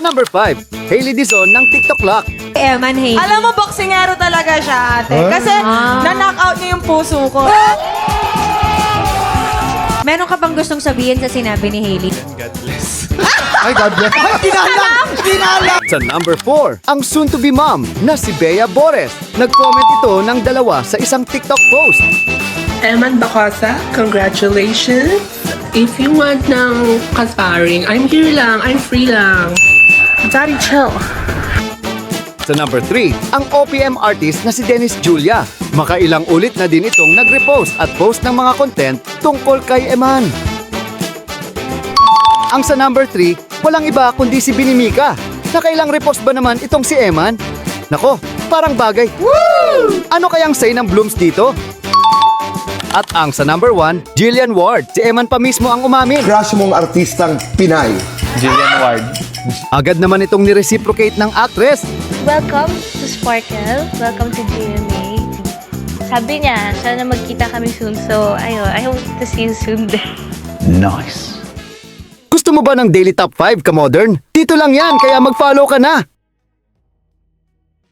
Sa number 5, Hailey Dizon ng TikTok Clock. Eman Hailey. Alam mo, boksingero talaga siya, ate. Kasi Ah. na-knock out niya yung puso ko. Meron ka bang gustong sabihin sa sinabi ni Hailey? Ay, God bless. Ay, kinalam! Kinalam! Sa number 4, ang soon-to-be mom na si Bea Bores. Nag-comment ito ng dalawa sa isang TikTok post. Eman Bacosa, congratulations! If you want ng kasparing, I'm here lang, I'm free lang. Daddy, chill. Sa number 3, ang OPM artist na si Dennis Julia. Makailang ulit na din itong nag-repost at post ng mga content tungkol kay Eman. Ang sa number 3, walang iba kundi si Binimika. Nakailang repost ba naman itong si Eman? Nako, parang bagay. Ano kayang say ng Blooms dito? At ang sa number 1, Jillian Ward. Si Eman pa mismo ang umamin. Crush mong artistang Pinay. Jillian Ward. Agad naman itong nireciprocate ng actress. Welcome to Sparkle. Welcome to GMA. Sabi niya, sana magkita kami soon. So, ayun, I hope to see you soon. Nice. Gusto mo ba ng Daily Top 5 ka modern? Dito lang yan, kaya mag-follow ka na.